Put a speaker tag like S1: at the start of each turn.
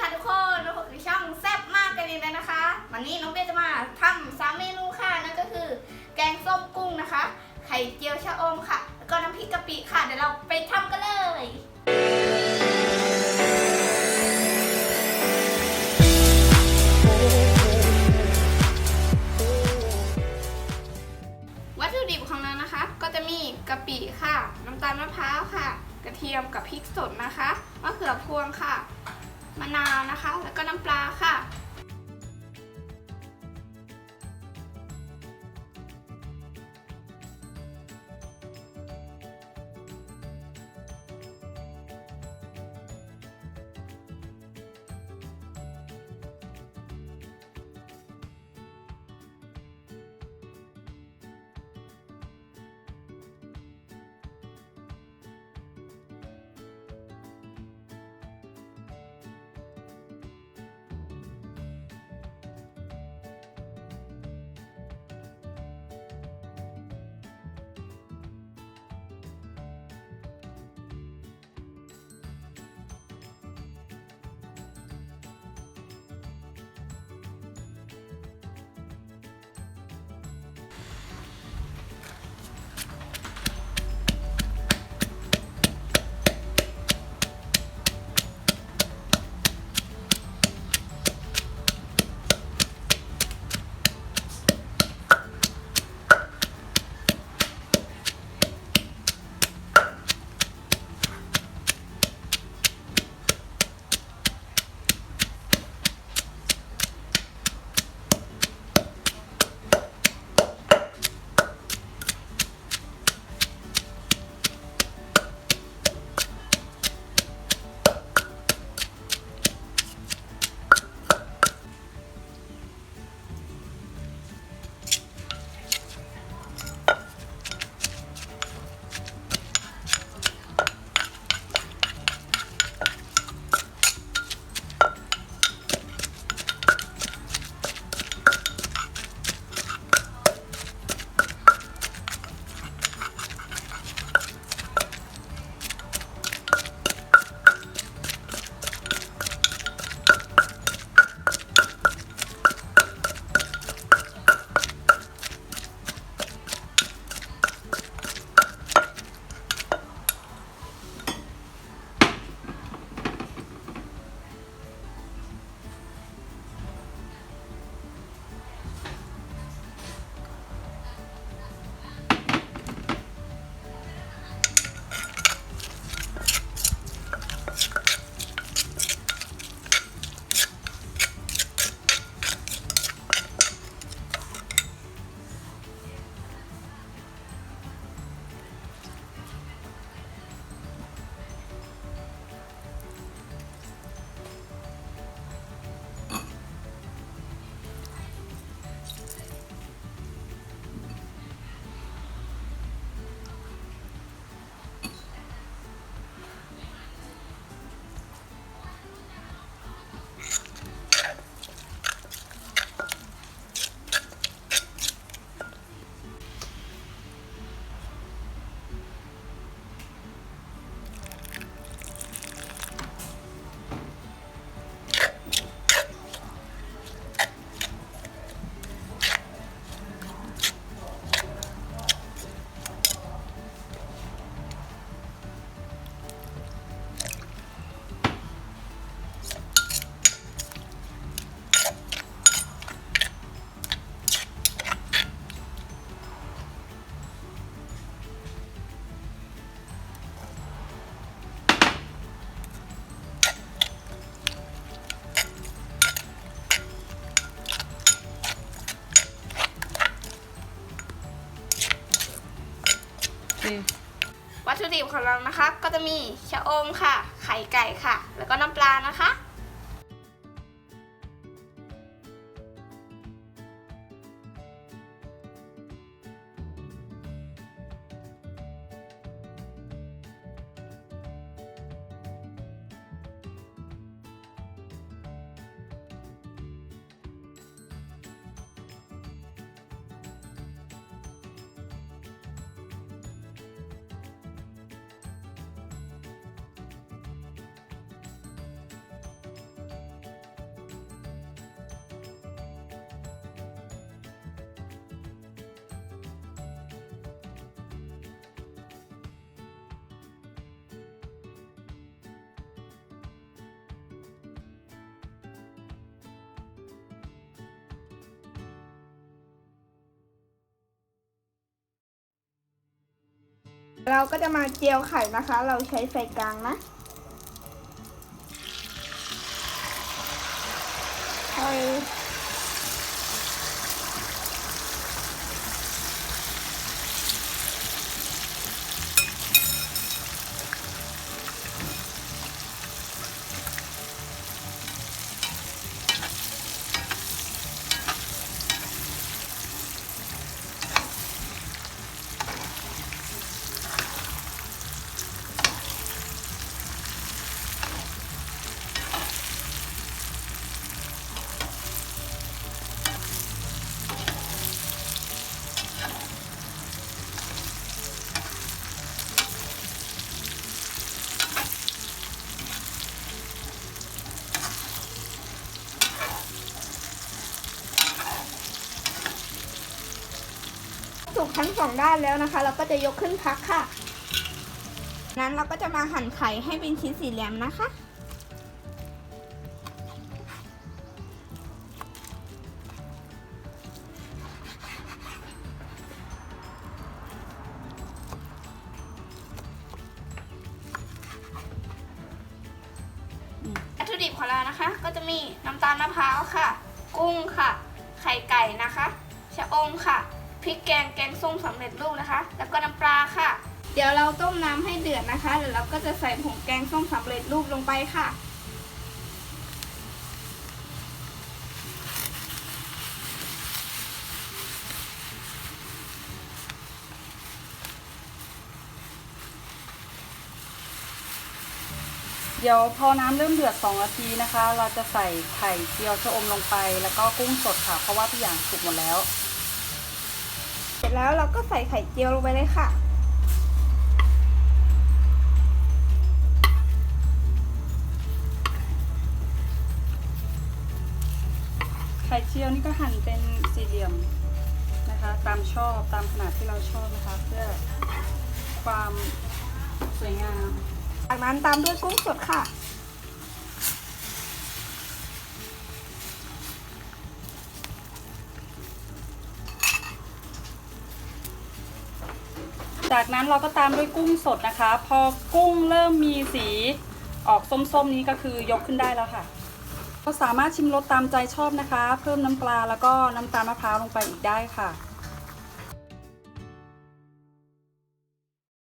S1: ค่ะทุกคนเราคนคือช่องแซ่บมากกันเองเลยนะคะ วันนี้น้องเบจะมาทำสามเมนูค่ะนั่นก็คือ แกงส้มกุ้งนะคะ ไข่เจียวชะอมค่ะ แล้วก็น้ำพริกกะปิค่ะ เดี๋ยวเราไปทำกันเลย มะนาวนะคะ แล้วก็น้ำปลาค่ะ วัตถุดิบของเรานะคะ ก็จะมีชะอมค่ะ ไข่ไก่ค่ะ แล้วก็น้ำปลานะคะ
S2: เรา
S1: ก็จะมาเจียวไข่นะคะ เราใช้ไฟกลางนะค่ ทั้งสองด้านแล้วนะคะ เราก็จะยกขึ้นพักค่ะ นั้นเราก็จะมาหั่นไข่ให้เป็นชิ้นสี่เหลี่ยมนะคะ วัตถุดิบของเรานะคะ ก็จะมีน้ำตาลมะพร้าวค่ะ กุ้งค่ะ ไข่ไก่นะคะ ชะอมค่ะ พริกแกงแกงส้มสำเร็จรูปนะคะ แล้วก็น้ำปลาค่ะ เดี๋ยวเราต้มน้ำให้เดือดนะคะเดี๋ยวเราก็จะใส่ผงแกงส้มสำเร็จรูปลงไปค่ะ
S2: เดี๋ยวพอน้ำเริ่มเดือด 2 นาทีนะคะ เราจะใส่ไข่เจียวชะอมลงไป แล้วก็กุ้งสดค่ะ เพราะว่าทุกอย่างสุกหมดแล้ว
S1: ร็จแล้วเราก็ใส่ไข่เจียวลงไปเลยค่ะ
S2: ไข่เจียวนี่ก็หั่นเป็นสี่เหลี่ยมนะคะ ตามชอบตามขนาดที่เราชอบนะคะ เพื่อความสวยงาม
S1: จากนั้นตามด้วยกุ้งสดค่ะ
S2: จากนั้นเราก็ตามด้วยกุ้งสดนะคะ พอกุ้งเริ่มมีสีออกส้มๆนี้ก็คือยกขึ้นได้แล้วค่ะ ก็สามารถชิมรสตามใจชอบนะคะ เพิ่มน้ำปลาแล้วก็น้ำตาลมะพร้าวลงไปอีกได้ค่ะ